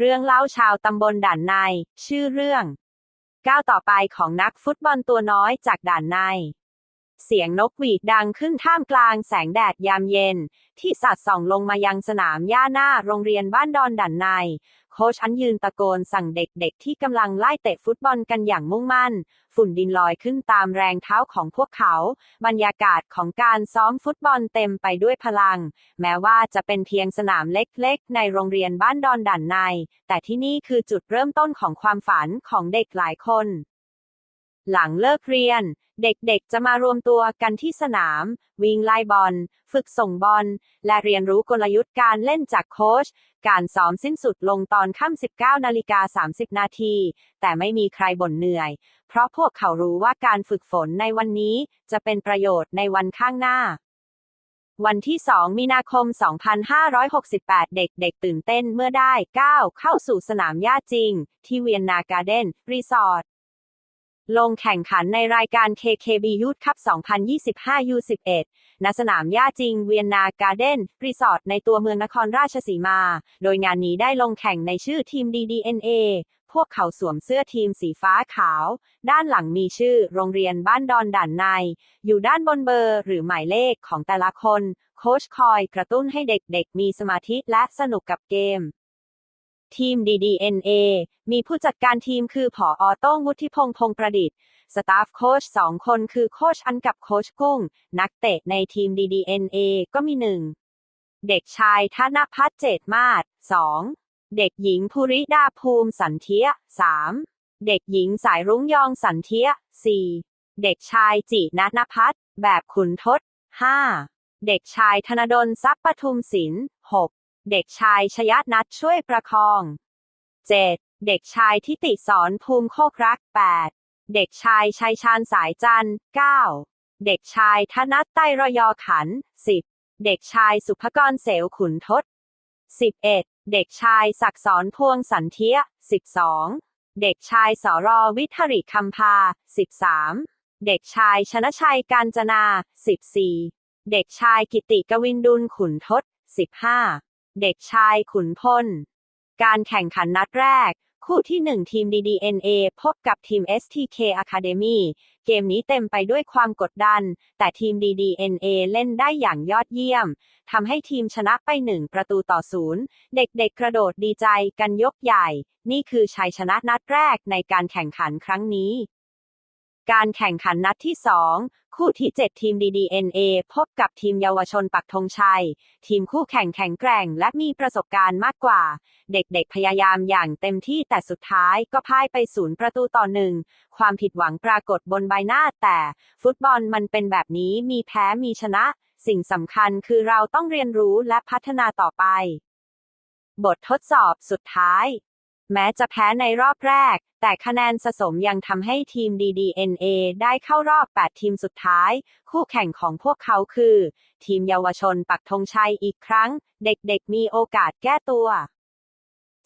เรื่องเล่าชาวตำบลด่านใน ชื่อเรื่อง ก้าวต่อไปของนักฟุตบอลตัวน้อยจากด่านใน เสียงนกหวีดดังขึ้นท่ามกลางแสงแดดยามเย็น ที่สัดส่องลงมายังสนามหญ้าหน้าโรงเรียนบ้านดอนด่านใน โค้ชอันยืนตะโกนสั่งเด็กๆ ที่กำลังไล่เตะฟุตบอลกันอย่างมุ่งมั่น ฝุ่นดินลอยขึ้นตามแรงเท้าของพวกเขา บรรยากาศของการซ้อมฟุตบอลเต็มไปด้วยพลัง แม้ว่าจะเป็นเพียงสนามเล็กๆ ในโรงเรียนบ้านดอนด่านใน แต่ที่นี่คือจุดเริ่มต้นของความฝันของเด็กหลายคน หลังเลิกเรียน เด็กๆ จะมารวมตัวกันที่สนาม วิ่งไล่บอล ฝึกส่งบอล และเรียนรู้กลยุทธ์การเล่นจากโค้ช การซ้อมสิ้นสุดลงตอนค่ำ 19นาฬิกา30 นาที แต่ไม่มีใครบ่นเหนื่อย เพราะพวกเขารู้ว่าการฝึกฝนในวันนี้จะเป็นประโยชน์ในวันข้างหน้าวันที่ 2 มีนาคม 2568 เด็กๆ ตื่นเต้นเมื่อได้ก้าวเข้าสู่สนามหญ้าจริง ที่เวียนนาการ์เด้น รีสอร์ท ลงแข่งขันในรายการ KKB Youth Cup 2025 U11 ณ สนามหญ้าจริงเวียนนาการ์เด้น รีสอร์ทในตัวเมืองนครราชสีมา โดยงานนี้ได้ลงแข่งในชื่อทีม DDNA พวกเขาสวมเสื้อทีมสีฟ้าขาว ด้านหลังมีชื่อโรงเรียนบ้านดอนด่านใน อยู่ด้านบนเบอร์หรือหมายเลขของแต่ละคน โค้ชคอยกระตุ้นให้เด็กๆ มีสมาธิและสนุกกับเกม ทีม DDNA มีผู้จัดการทีมคือผออโต้งวุฒิพงษ์พงประดิษฐ์สตาฟโค้ชสองคนคือโค้ชอันกับโค้ชกุ้ง นักเตะในทีม DDNA ก็มีหนึ่งเด็กชายธนพัฒน์เจตมาศสองเด็กหญิงภูริดาภูมิสันเทียสามเด็กหญิงสายรุ้งยองสันเทียสี่เด็กชายจิณนพัฒน์แบบขุนทศห้าเด็กชายธนดลทรัพย์ปทุมศิลป์หก เด็กชายชยนัทช่วยประคอง 7. เด็กชายทิติสอนภูมิโคกรัก 8. เด็กชายชัยชาญสายจันทร์ 9. เด็กชายธนัตไตรยอขัน 10. เด็กชายสุภกรเสวขุนทศ 11. เด็กชายศักษรพวงสันเทีย 12. เด็กชายสรวิทริคำพา 13. เด็กชายชนะชัยการจนา 14. เด็กชายกิติกวินดุลขุนทศ 15. เด็กชายขุนพล การแข่งขันนัดแรก คู่ที่ 1 ทีม DDNA พบกับทีม STK Academy เกมนี้เต็มไปด้วยความกดดัน แต่ทีม DDNA เล่นได้อย่างยอดเยี่ยม ทำให้ทีมชนะไป 1 ประตูต่อศูนย์ เด็กๆกระโดดดีใจกันยกใหญ่ นี่คือชัยชนะนัดแรกในการแข่งขันครั้งนี้ การแข่งขันนัดที่ 2 คู่ที่ 7 ทีม DDNA พบกับทีมเยาวชนปักธงชัย ทีมคู่แข่งแข็งแกร่งและมีประสบการณ์มากกว่า เด็กๆ พยายามอย่างเต็มที่แต่สุดท้ายก็พ่ายไปศูนย์ประตูต่อหนึ่ง ความผิดหวังปรากฏบนใบหน้าแต่ ฟุตบอลมันเป็นแบบนี้มีแพ้มีชนะ สิ่งสำคัญคือเราต้องเรียนรู้และพัฒนาต่อไป บททดสอบสุดท้าย แม้จะแพ้ในรอบแรก แต่คะแนนสะสมยังทำให้ทีม DDNA ได้เข้ารอบ 8 ทีมสุดท้าย คู่แข่งของพวกเขาคือ ทีมเยาวชนปักธงชัยอีกครั้ง เด็กๆมีโอกาสแก้ตัว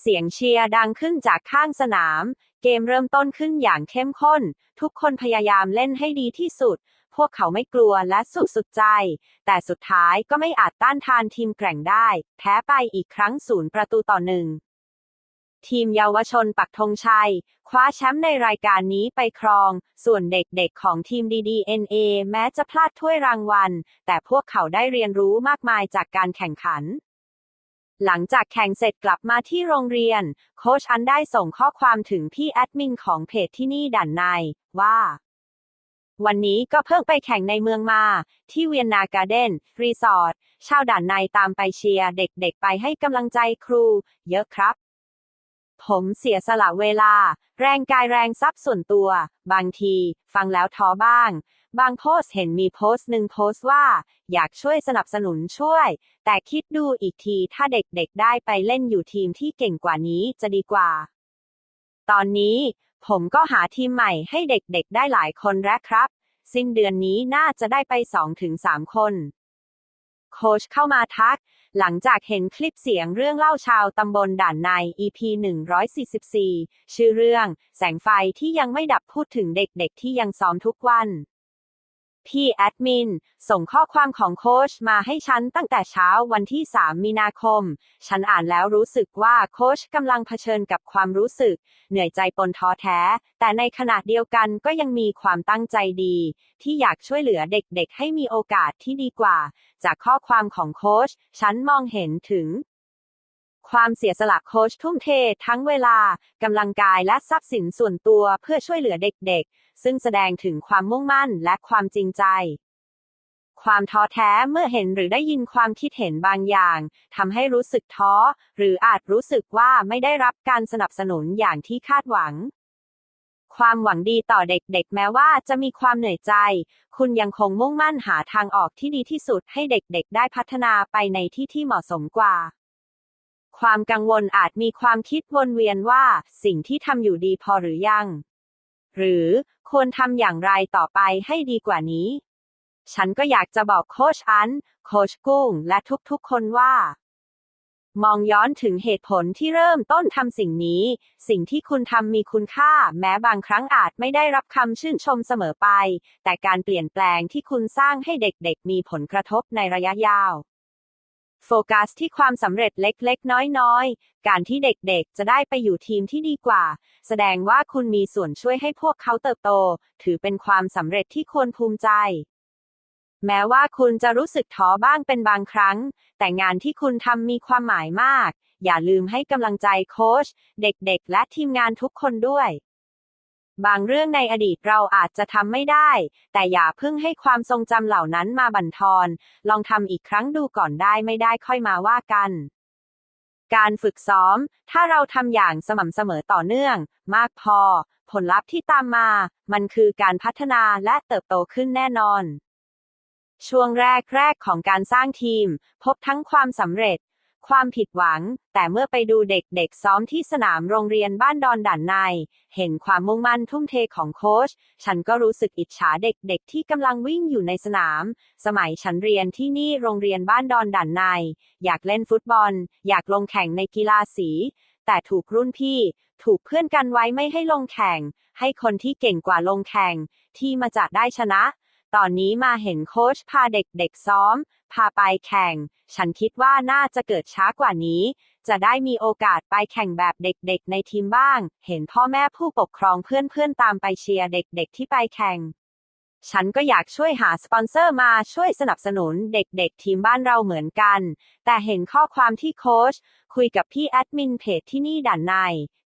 เสียงเชียร์ดังขึ้นจากข้างสนาม เกมเริ่มต้นขึ้นอย่างเข้มข้น ทุกคนพยายามเล่นให้ดีที่สุด พวกเขาไม่กลัวและสุดสุดใจ แต่สุดท้ายก็ไม่อาจต้านทานทีมแกร่งได้ แพ้ไปอีกครั้งศูนย์ประตูต่อหนึ่ง ทีมเยาวชนปักธงชัย คว้าแชมป์ในรายการนี้ไปครอง ส่วนเด็กๆ ของทีม DDNA แม้จะพลาดถ้วยรางวัล แต่พวกเขาได้เรียนรู้มากมายจากการแข่งขัน หลังจากแข่งเสร็จกลับมาที่โรงเรียน โค้ชอันได้ส่งข้อความถึงพี่แอดมินของเพจที่นี่ด่านใน ว่าวันนี้ก็เพิ่งไปแข่งในเมืองมา ที่เวียนนาการ์เด้น รีสอร์ท ชาวด่านในตามไปเชียร์ เด็กๆ ไปให้กำลังใจครู เยอะครับ ผมเสียสละเวลา แรงกายแรงทรัพย์ส่วนตัว บางที ฟังแล้วท้อบ้าง บางโพสเห็นมีโพสต์หนึ่งโพสต์ว่า อยากช่วยสนับสนุนช่วย แต่คิดดูอีกทีถ้าเด็กๆได้ไปเล่นอยู่ทีมที่เก่งกว่านี้จะดีกว่า ตอนนี้ ผมก็หาทีมใหม่ให้เด็กๆได้หลายคนแล้วครับ สิ้นเดือนนี้น่าจะได้ไป2-3คน โค้ชเข้ามาทัก หลังจากเห็นคลิปเสียงเรื่องเล่าชาวตำบลด่านใน EP 144 ชื่อเรื่อง แสงไฟที่ยังไม่ดับพูดถึงเด็กๆ ที่ยังซ้อมทุกวัน พี่แอดมิน ส่งข้อความของโค้ชมาให้ฉันตั้งแต่เช้าวันที่ 3 มีนาคม ฉันอ่านแล้วรู้สึกว่าโค้ชกำลังเผชิญกับความรู้สึก เหนื่อยใจปนท้อแท้ แต่ในขณะเดียวกันก็ยังมีความตั้งใจดี ที่อยากช่วยเหลือเด็กๆ ให้มีโอกาสที่ดีกว่า จากข้อความของโค้ชฉันมองเห็นถึงความเสียสละโค้ชทุ่มเท ทั้งเวลากำลังกายและทรัพย์สินส่วนตัวเพื่อช่วยเหลือเด็กๆ ซึ่งแสดงถึงความมุ่งมั่นและความจริงใจ ความท้อแท้เมื่อเห็นหรือได้ยินความคิดเห็นบางอย่างทำให้รู้สึกท้อ หรืออาจรู้สึกว่าไม่ได้รับการสนับสนุนอย่างที่คาดหวังความหวังดีต่อเด็กๆ แม้ว่าจะมีความเหนื่อยใจ คุณยังคงมุ่งมั่นหาทางออกที่ดีที่สุดให้เด็กๆ ได้พัฒนาไปในที่ที่เหมาะสมกว่า ความกังวลอาจมีความคิดวนเวียนว่า สิ่งที่ทำอยู่ดีพอหรือยัง หรือควรทำอย่างไรต่อไปให้ดีกว่านี้ ฉันก็อยากจะบอกโคชอัน โคชกุ้ง และทุกๆ คนว่า มองย้อนถึงเหตุผลที่เริ่มต้นทำสิ่งนี้ สิ่งที่คุณทำมีคุณค่า แม้บางครั้งอาจไม่ได้รับคำชื่นชมเสมอไป แต่การเปลี่ยนแปลงที่คุณสร้างให้เด็กๆ มีผลกระทบในระยะยาว โฟกัสที่ความสำเร็จเล็ก ๆ น้อย ๆ การที่เด็กๆ จะได้ไปอยู่ทีมที่ดีกว่า แสดงว่าคุณมีส่วนช่วยให้พวกเขาเติบโต ถือเป็นความสำเร็จที่ควรภูมิใจ แม้ว่าคุณจะรู้สึกท้อบ้างเป็นบางครั้ง แต่งานที่คุณทำมีความหมายมาก อย่าลืมให้กำลังใจโค้ช เด็กๆ และทีมงานทุกคนด้วย บางเรื่องในอดีตเราอาจจะทำไม่ได้ แต่อย่าเพิ่งให้ความทรงจำเหล่านั้นมาบั่นทอน ลองทำอีกครั้งดูก่อนได้ไม่ได้ค่อยมาว่ากัน การฝึกซ้อม ถ้าเราทำอย่างสม่ำเสมอต่อเนื่อง มากพอ ผลลัพธ์ที่ตามมา มันคือการพัฒนาและเติบโตขึ้นแน่นอน ช่วงแรกๆของการสร้างทีม พบทั้งความสำเร็จ ความผิดหวัง แต่เมื่อไปดูเด็กๆซ้อมที่สนามโรงเรียนบ้านดอนด่านใน เห็นความมุ่งมั่นทุ่มเทของโค้ช ฉันก็รู้สึกอิจฉาเด็กๆ ที่กำลังวิ่งอยู่ในสนาม สมัยฉันเรียนที่นี่โรงเรียนบ้านดอนด่านใน อยากเล่นฟุตบอล อยากลงแข่งในกีฬาสี แต่ถูกรุ่นพี่ ถูกเพื่อนกันไว้ไม่ให้ลงแข่ง ให้คนที่เก่งกว่าลงแข่ง ที่มาจะได้ชนะ ตอนนี้มาเห็นโค้ชพาเด็กๆซ้อม พาไปแข่ง ฉันคิดว่าน่าจะเกิดช้ากว่านี้ จะได้มีโอกาสไปแข่งแบบเด็กๆในทีมบ้าง เห็นพ่อแม่ผู้ปกครองเพื่อนๆตามไปเชียร์เด็กๆที่ไปแข่งฉันก็อยากช่วยหาสปอนเซอร์มาช่วยสนับสนุนเด็กๆ ทีมบ้านเราเหมือนกัน แต่เห็นข้อความที่โค้ชคุยกับพี่แอดมินเพจที่นี่ด่านใน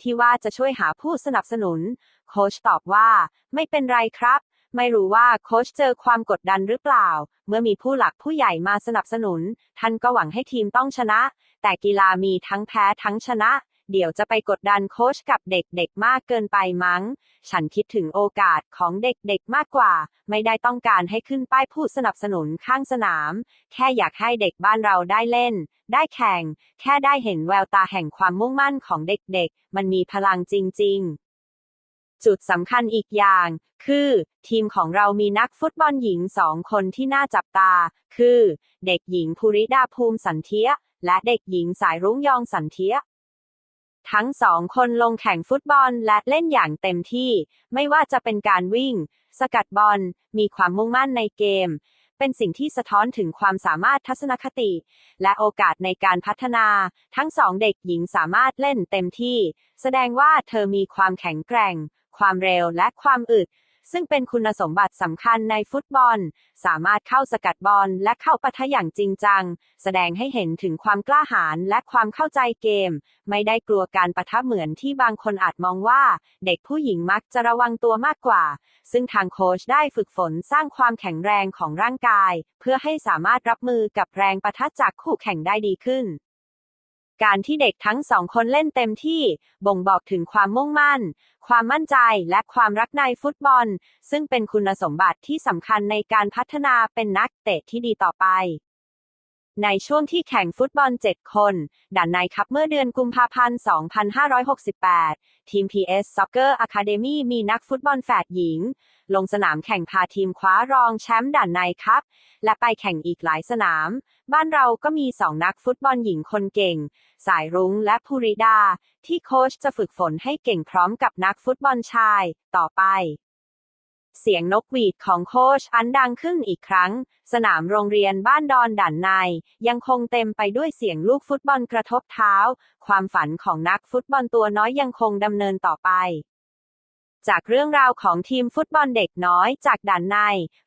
ที่ว่าจะช่วยหาผู้สนับสนุน โค้ชตอบว่า ไม่เป็นไรครับ ไม่รู้ว่าโค้ชเจอความกดดันหรือเปล่า เมื่อมีผู้หลักผู้ใหญ่มาสนับสนุน ท่านก็หวังให้ทีมต้องชนะ แต่กีฬามีทั้งแพ้ทั้งชนะ เดี๋ยวจะไปกดดันโค้ชกับเด็กๆมากเกินไปมั้ง ฉันคิดถึงโอกาสของเด็กๆมากกว่า ไม่ได้ต้องการให้ขึ้นป้ายผู้สนับสนุนข้างสนาม แค่อยากให้เด็กบ้านเราได้เล่น ได้แข่ง แค่ได้เห็นแววตาแห่งความมุ่งมั่นของเด็กๆ มันมีพลังจริง ๆ จุดสำคัญอีกอย่าง คือ ทีมของเรามีนักฟุตบอลหญิงสองคนที่น่าจับตา คือ เด็กหญิงภูริดาภูมิสันเทีย และเด็กหญิงสายรุ้งยองสันเทียทั้งสองคนลงแข่งฟุตบอลและเล่นอย่างเต็มที่ ไม่ว่าจะเป็นการวิ่ง สกัดบอล มีความมุ่งมั่นในเกม เป็นสิ่งที่สะท้อนถึงความสามารถทัศนคติ และโอกาสในการพัฒนา ทั้งสองเด็กหญิงสามารถเล่นเต็มที่ แสดงว่าเธอมีความแข็งแกร่ง ความเร็วและความอึด ซึ่งเป็นคุณสมบัติสำคัญในฟุตบอล สามารถเข้าสกัดบอลและเข้าปะทะอย่างจริงจัง แสดงให้เห็นถึงความกล้าหาญและความเข้าใจเกม ไม่ได้กลัวการปะทะเหมือนที่บางคนอาจมองว่า เด็กผู้หญิงมักจะระวังตัวมากกว่า ซึ่งทางโค้ชได้ฝึกฝนสร้างความแข็งแรงของร่างกาย เพื่อให้สามารถรับมือกับแรงปะทะจากคู่แข่งได้ดีขึ้น การที่เด็กทั้งสองคนเล่นเต็มที่ บ่งบอกถึงความมุ่งมั่น ความมั่นใจและความรักในฟุตบอล ซึ่งเป็นคุณสมบัติที่สำคัญในการพัฒนาเป็นนักเตะที่ดีต่อไป ในช่วงที่แข่งฟุตบอล 7 คน ด่านในครับเมื่อเดือนกุมภาพันธ์ 2568 ทีม PS Soccer Academy มีนักฟุตบอลแฝดหญิง ลงสนามแข่งพาทีมคว้ารองแชมป์ด่านในครับ และไปแข่งอีกหลายสนาม บ้านเราก็มีสองนักฟุตบอลหญิงคนเก่ง สายรุ้งและภูริดา ที่โค้ชจะฝึกฝนให้เก่งพร้อมกับนักฟุตบอลชาย ต่อไป เสียงนกหวีดของโคชอันดังขึ้นอีกครั้ง สนามโรงเรียนบ้านดอนด่านใน ยังคงเต็มไปด้วยเสียงลูกฟุตบอลกระทบเท้า ความฝันของนักฟุตบอลตัวน้อยยังคงดำเนินต่อไปจากเรื่องราวของทีมฟุตบอลเด็กน้อยจากด่านใน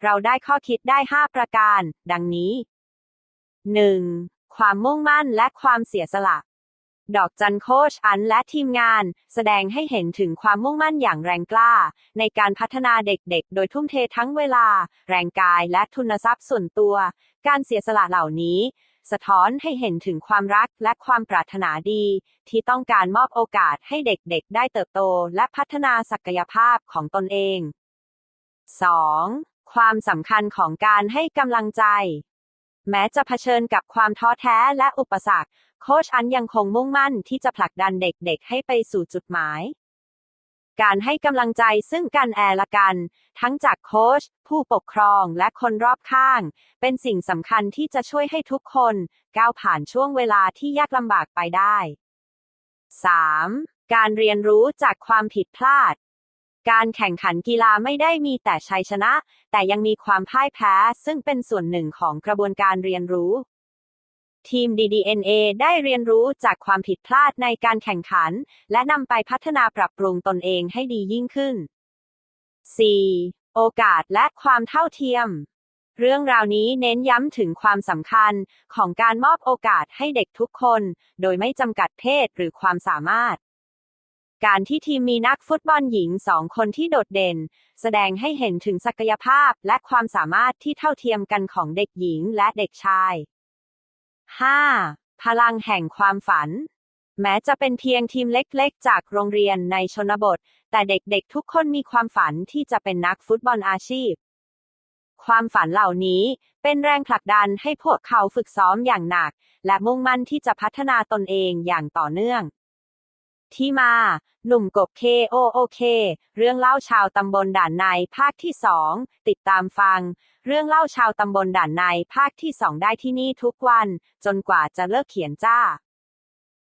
เราได้ข้อคิดได้ 5 ประการ ดังนี้ 1. ความมุ่งมั่นและความเสียสละ ดอกจันโคชอันและทีมงาน แสดงให้เห็นถึงความมุ่งมั่นอย่างแรงกล้า ในการพัฒนาเด็กๆ โดยทุ่มเททั้งเวลา แรงกายและทุนทรัพย์ส่วนตัว การเสียสละเหล่านี้ สะท้อนให้เห็นถึงความรักและความปรารถนาดี ที่ต้องการมอบโอกาสให้เด็กๆ ได้เติบโต และพัฒนาศักยภาพของตนเอง 2. ความสำคัญของการให้กำลังใจ แม้จะเผชิญกับความท้อแท้และอุปสรรค โค้ชอันยังคงมุ่งมั่นที่จะผลักดันเด็กๆ ให้ไปสู่จุดหมาย การให้กำลังใจซึ่งกันแอละกัน ทั้งจากโค้ชผู้ปกครองและคนรอบข้าง เป็นสิ่งสำคัญที่จะช่วยให้ทุกคน ก้าวผ่านช่วงเวลาที่ยากลำบากไปได้ 3. การเรียนรู้จากความผิดพลาด การแข่งขันกีฬาไม่ได้มีแต่ชัยชนะ แต่ยังมีความพ่ายแพ้ ซึ่งเป็นส่วนหนึ่งของกระบวนการเรียนรู้ ทีม DDNA ได้เรียนรู้จากความผิดพลาดในการแข่งขัน และนำไปพัฒนาปรับปรุงตนเองให้ดียิ่งขึ้น 4. โอกาสและความเท่าเทียม เรื่องราวนี้เน้นย้ำถึงความสำคัญของการมอบโอกาสให้เด็กทุกคน โดยไม่จำกัดเพศหรือความสามารถ การที่ทีมมีนักฟุตบอลหญิงสองคนที่โดดเด่น แสดงให้เห็นถึงศักยภาพและความสามารถที่เท่าเทียมกันของเด็กหญิงและเด็กชาย 5. พลังแห่งความฝัน แม้จะเป็นเพียงทีมเล็กๆ จากโรงเรียนในชนบท แต่เด็กๆ ทุกคนมีความฝันที่จะเป็นนักฟุตบอลอาชีพ ความฝันเหล่านี้เป็นแรงผลักดันให้พวกเขาฝึกซ้อมอย่างหนัก และมุ่งมั่นที่จะพัฒนาตนเองอย่างต่อเนื่อง ที่มา หนุ่มกบเคโอโอเค เรื่องเล่าชาวตำบลด่านในภาคที่สองติดตามฟัง เรื่องเล่าชาวตำบลด่านในภาคที่สองได้ที่นี่ทุกวัน จนกว่าจะเลิกเขียนจ้า